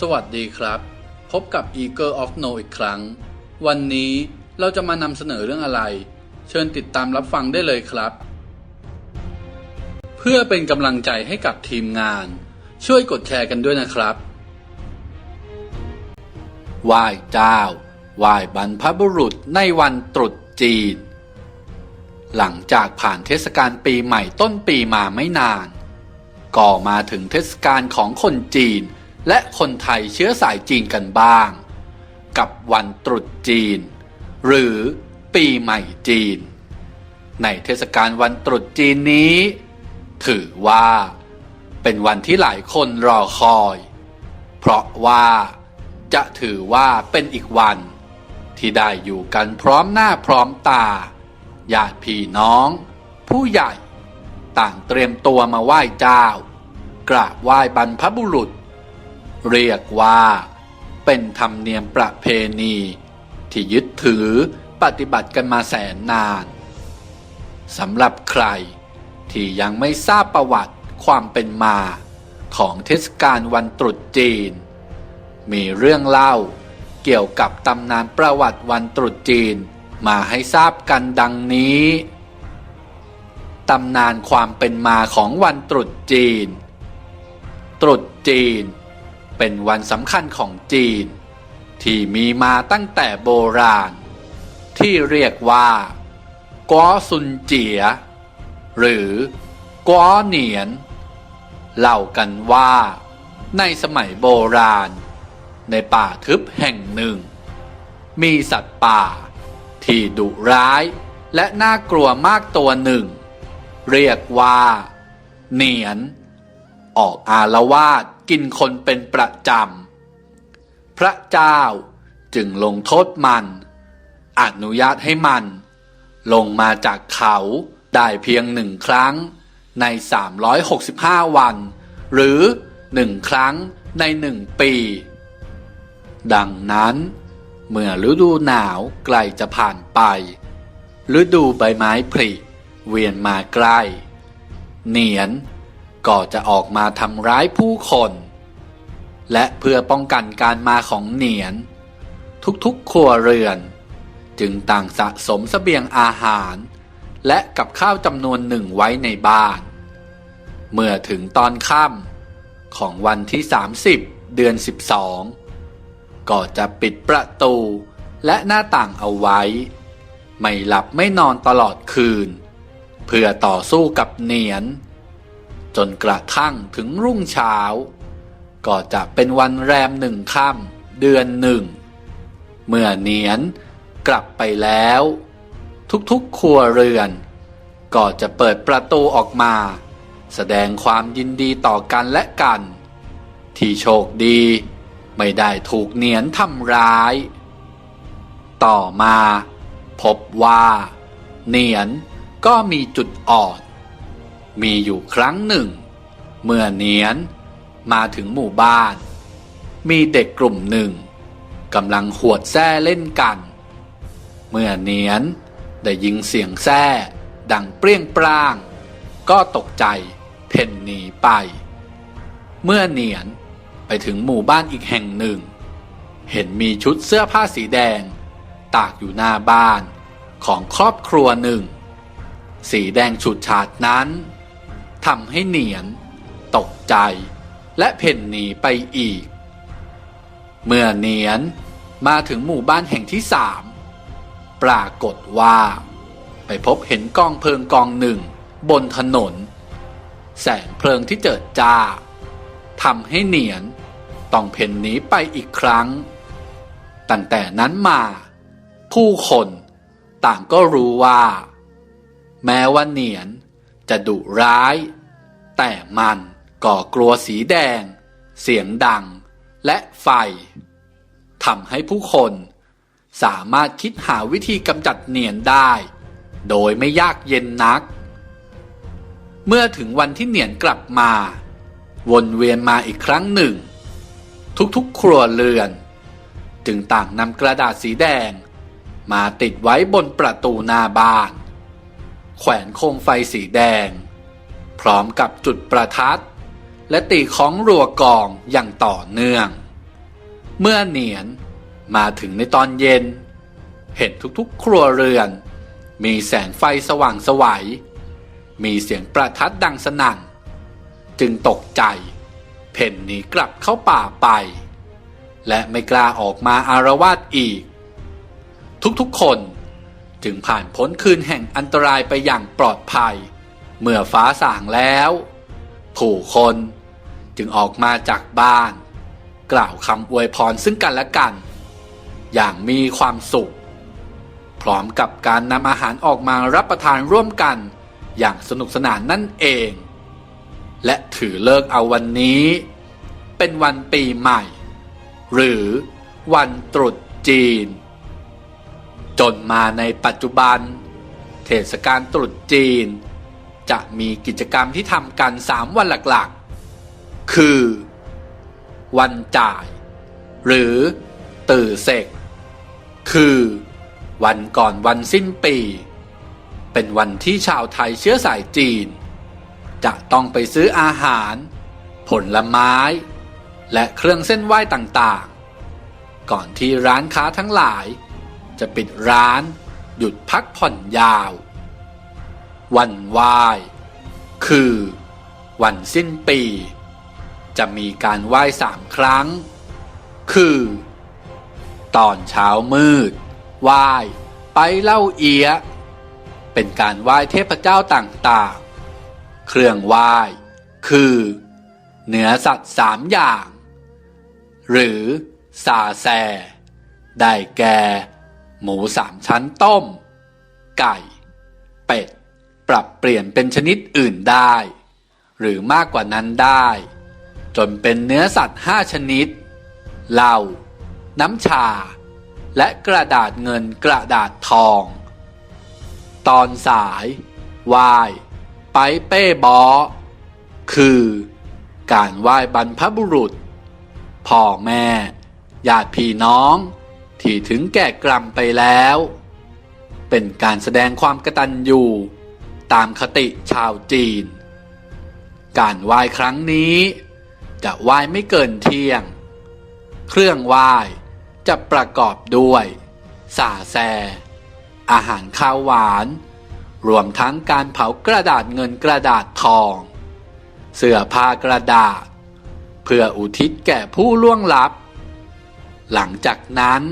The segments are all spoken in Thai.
สวัสดีครับ พบกับ Eagle of No อีกครั้ง วันนี้เราจะมานำเสนอเรื่องอะไร เชิญติดตามรับฟังได้เลยครับ เพื่อเป็นกำลังใจให้กับทีมงาน ช่วยกดแชร์กันด้วยนะครับไหว้เจ้าไหว้บรรพบุรุษในวันตรุษจีน หลังจากผ่านเทศกาลปีใหม่ต้นปีมาไม่นาน ก็มาถึงเทศกาลของคนจีน และคนไทยเชื้อสายจีนกันบ้าง กับวันตรุษจีน หรือปีใหม่จีน ในเทศกาลวันตรุษจีนนี้ ถือว่าเป็นวันที่หลายคนรอคอย เพราะว่าจะถือว่าเป็นอีกวัน ที่ได้อยู่กันพร้อมหน้าพร้อมตาญาติพี่น้อง ผู้ใหญ่ ต่างเตรียมตัวมาไหว้เจ้า กราบไหว้บรรพบุรุษ เรียกว่า เป็นธรรมเนียมประเพณี ที่ยึดถือปฏิบัติกันมาแสนนานสำหรับใครที่ยังไม่ทราบประวัติความเป็นมาของเทศกาลวันตรุษจีน มีเรื่องเล่าเกี่ยวกับตำนานประวัติวันตรุษจีนมาให้ทราบกันดังนี้ ตำนานความเป็นมาของวันตรุษจีน ตรุษจีน เป็นวันสำคัญของจีน ที่มีมาตั้งแต่โบราณ ที่เรียกว่าก้อซุนเจีย หรือก้อเหนียน เล่ากันว่าในสมัยโบราณ ในป่าทึบแห่งหนึ่ง มีสัตว์ป่า ที่ดุร้ายและน่ากลัวมากตัวหนึ่ง เรียกว่า เหนียน ออกอารวาส กินคนเป็นประจำ พระเจ้าจึงลงโทษมัน อนุญาตให้มัน ลงมาจากเขาได้เพียงหนึ่งครั้งใน 365 วัน หรือหนึ่งครั้งในหนึ่งปี ดังนั้น เมื่อฤดูหนาวใกล้จะผ่านไป ฤดูใบไม้ผลิเวียนมาใกล้ เหนียนก็จะออกมาทำร้ายผู้คน และเพื่อป้องกันการมาของเหนียน ทุกๆครัวเรือน จึงต่างสะสมเสบียงอาหาร และกับข้าวจำนวนหนึ่งไว้ในบ้าน เมื่อถึงตอนค่ำของวันที่ 30 เดือน 12 ก็จะปิดประตูและหน้าต่างเอาไว้ ไม่หลับไม่นอนตลอดคืน เพื่อต่อสู้กับเหนียน จนกระทั่งถึงรุ่งเช้า ก็จะเป็นวันแรมหนึ่งค่ำเดือนหนึ่ง เมื่อเนียนกลับไปแล้ว ทุกๆครัวเรือน ก็จะเปิดประตูออกมา แสดงความยินดีต่อกันและกัน ที่โชคดีไม่ได้ถูกเนียนทำร้าย ต่อมา พบว่า เนียนก็มีจุดอ่อนมีอยู่ครั้งหนึ่ง เมื่อเนียน มาถึงหมู่บ้าน มีเด็กกลุ่มหนึ่งกำลังหวดแส้เล่นกัน เมื่อเนียนได้ยิงเสียงแส้ดังเปรี้ยงปร้าง ก็ตกใจเพ่นหนีไป เมื่อเนียนไปถึงหมู่บ้านอีกแห่งหนึ่ง เห็นมีชุดเสื้อผ้าสีแดง ตากอยู่หน้าบ้านของครอบครัวหนึ่ง สีแดงฉุดฉาดนั้นทำให้เหนียนตกใจ และเพ่นหนีไปอีก เมื่อเนียนมาถึงหมู่บ้านแห่งที่สามปรากฏว่า ไปพบเห็นกองเพลิงกองหนึ่ง บนถนน แสงเพลิงที่เจิดจ้าทำให้เนียนต้องเพ่นหนีไปอีกครั้ง ตั้งแต่นั้นมา ผู้คนต่างก็รู้ว่า แม้ว่าเนียนจะดุร้าย แต่มัน ก่อกลัวสีแดง เสียงดัง และไฟทำให้ผู้คนสามารถคิดหาวิธีกำจัดเหนียนได้ โดยไม่ยากเย็นนัก เมื่อถึงวันที่เหนียนกลับมา วนเวียนมาอีกครั้งหนึ่ง ทุกๆครัวเรือน จึงต่างนำกระดาษสีแดง มาติดไว้บนประตูหน้าบ้าน แขวนโคมไฟสีแดง พร้อมกับจุดประทัด และตีของรัวกองอย่างต่อเนื่อง เมื่อเหนียนมาถึงในตอนเย็น เห็นทุกๆ ครัวเรือน มีแสงไฟสว่างสวัย มีเสียงประทัดดังสนั่น จึงตกใจ เพ่นหนีกลับเข้าป่าไป และไม่กล้าออกมาอารวาสอีก ทุกๆ คนจึงผ่านพ้นคืนแห่งอันตรายไปอย่างปลอดภัย เมื่อฟ้าสางแล้ว ผู้คนจึงออกมาจากบ้าน กล่าวคำอวยพรซึ่งกันและกัน อย่างมีความสุข พร้อมกับการนำอาหารออกมารับประทานร่วมกันอย่างสนุกสนานนั่นเอง และถือเลิกเอาวันนี้ เป็นวันปีใหม่ หรือวันตรุษจีน จนมาในปัจจุบัน เทศกาลตรุษจีน จะมีกิจกรรมที่ทำกันสามวันหลักๆ คือ วันจ่าย หรือตื่อเสกคือ วันก่อนวันสิ้นปี เป็นวันที่ชาวไทยเชื้อสายจีน จะต้องไปซื้ออาหาร ผลไม้ และเครื่องเส้นไหว้ต่างๆ ก่อนที่ร้านค้าทั้งหลาย จะปิดร้านหยุดพักผ่อนยาว วันไหว้คือ วันสิ้นปี จะมีการไหว้สามครั้ง คือ ตอนเช้ามืดไหว้ไปเล่าเอีย เป็นการไหว้เทพเจ้าต่างๆ เครื่องไหว้ คือ เนื้อสัตว์สามอย่าง หรือซาแซได้แก่ หมูสามชั้นต้ม ไก่ เป็ด รับเปลี่ยนเป็นชนิดอื่นได้ หรือมากกว่านั้นได้ จนเป็นเนื้อสัตว์ห้าชนิด เหล้า น้ำชา และกระดาษเงินกระดาษทอง ตอนสายไหวไปเป้บอ คือ การไหว้บรรพบุรุษ พ่อแม่ญาติพี่น้อง ที่ถึงแก่กรรมไปแล้ว เป็นการแสดงความกตัญญู ตามคติชาวจีน การไหว้ครั้งนี้ จะไหว้ไม่เกินเที่ยง เครื่องไหว้จะประกอบด้วยสาแซ อาหารข้าวหวาน รวมทั้งการเผากระดาษเงินกระดาษทอง เสื้อผ้ากระดาษ เพื่ออุทิศแก่ผู้ล่วงลับ หลังจากนั้น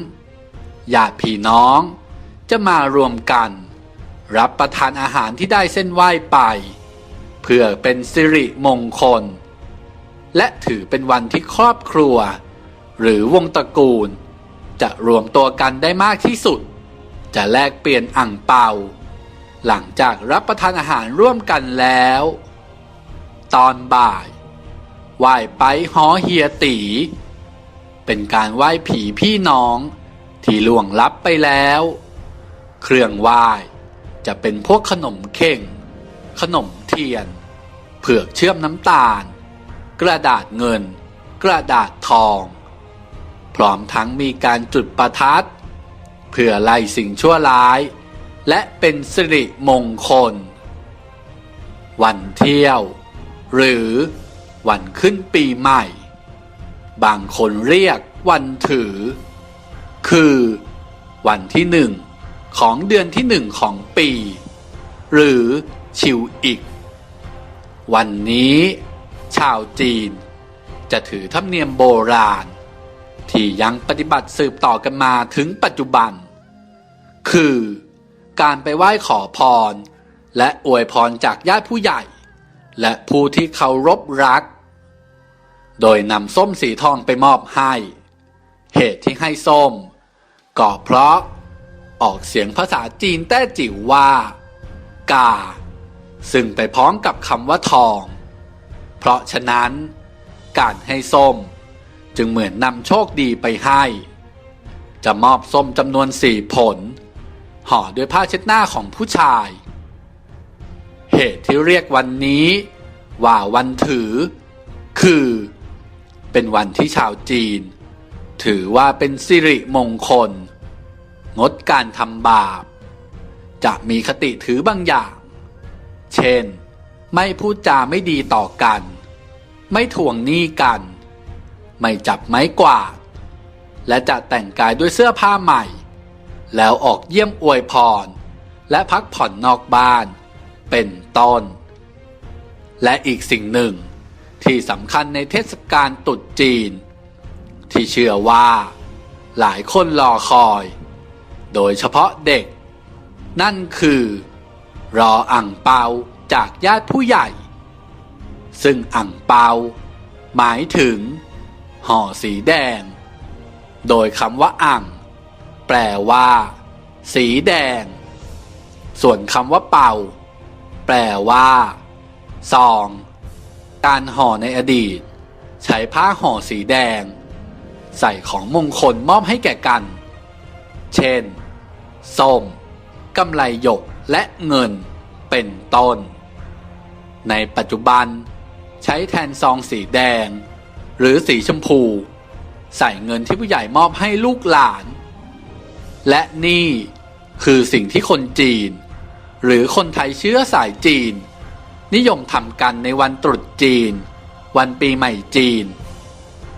ญาติพี่น้องจะมารวมกัน รับประทานอาหารที่ได้เส้นไหว้ไป เพื่อเป็นสิริมงคล และถือเป็นวันที่ครอบครัว หรือวงตระกูล จะรวมตัวกันได้มากที่สุด จะแลกเปลี่ยนอ่างเปา หลังจากรับประทานอาหารร่วมกันแล้ว ตอนบ่ายไหว้ไปฮอเฮียตี เป็นการไหว้ผีพี่น้องที่ล่วงลับไปแล้ว เครื่องไหว้ จะเป็นพวกขนมเข่ง ขนมเทียน เผือกเชื่อมน้ำตาล กระดาษเงิน กระดาษทอง พร้อมทั้งมีการจุดประทัด เพื่อไล่สิ่งชั่วร้าย และเป็นสิริมงคล วันเที่ยว หรือวันขึ้นปีใหม่ บางคนเรียกวันถือ คือ วันที่หนึ่ง ของเดือนที่หนึ่งของปี หรือชิวอีก วันนี้ ชาวจีน จะถือธรรมเนียมโบราณ ที่ยังปฏิบัติสืบต่อกันมาถึงปัจจุบัน คือการไปไหว้ขอพร และอวยพรจากญาติผู้ใหญ่ และผู้ที่เคารพรัก โดยนำส้มสีทองไปมอบให้ เหตุที่ให้ส้ม ก็เพราะ ออกเสียงภาษาจีนแต้จิ๋วว่า กา ซึ่งไปพร้อมกับคำว่าทอง เพราะฉะนั้น การให้ส้ม จึงเหมือนนำโชคดีไปให้ จะมอบส้มจำนวนสี่ผล ห่อด้วยผ้าเช็ดหน้าของผู้ชาย เหตุที่เรียกวันนี้ ว่าวันถือ คือ เป็นวันที่ชาวจีน ถือว่าเป็นสิริมงคล งดการทำบาป จะมีคติถือบางอย่าง เช่น ไม่พูดจาไม่ดีต่อกัน ไม่ทวงหนี้กัน ไม่จับไม้กวาด และจะแต่งกายด้วยเสื้อผ้าใหม่ แล้วออกเยี่ยมอวยพร และพักผ่อนนอกบ้าน เป็นต้น และอีกสิ่งหนึ่งที่สำคัญในเทศกาลตรุษจีน ที่เชื่อว่า หลายคนรอคอย โดยเฉพาะเด็ก นั่นคือ รออ่างเปาจากญาติผู้ใหญ่ ซึ่งอ่างเปา หมายถึง ห่อสีแดง โดยคำว่าอ่างแปลว่า สีแดง ส่วนคำว่าเป่า แปลว่าซอง การห่อในอดีต ใช้ผ้าห่อสีแดง ใส่ของมงคลมอบให้แก่กัน เช่น ส้มกำไลหยกและเงินเป็นต้น ในปัจจุบันใช้แทนซองสีแดง หรือสีชมพู ใส่เงินที่ผู้ใหญ่มอบให้ลูกหลาน และนี่คือสิ่งที่คนจีน หรือคนไทยเชื้อสายจีน นิยมทำกันในวันตรุษจีน วันปีใหม่จีน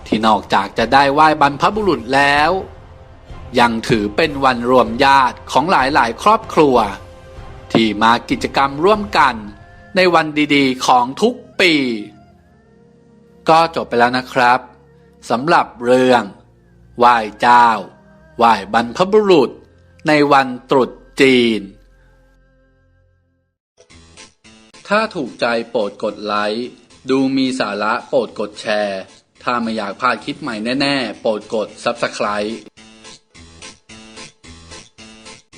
ที่นอกจากจะได้ไหว้บรรพบุรุษแล้ว ยังถือเป็นวันรวมญาติของหลายๆ ครอบครัว ที่มากิจกรรมร่วมกันในวันดีๆ ของทุกปี ก็จบไปแล้วนะครับสำหรับเรื่องไหว้เจ้าไหว้บรรพบุรุษ ในวันตรุษจีน ถ้าถูกใจโปรดกดไลค์ดูมีสาระโปรดกดแชร์ ถ้าไม่อยากพลาดคลิปใหม่แน่ ๆ โปรดกด Subscribe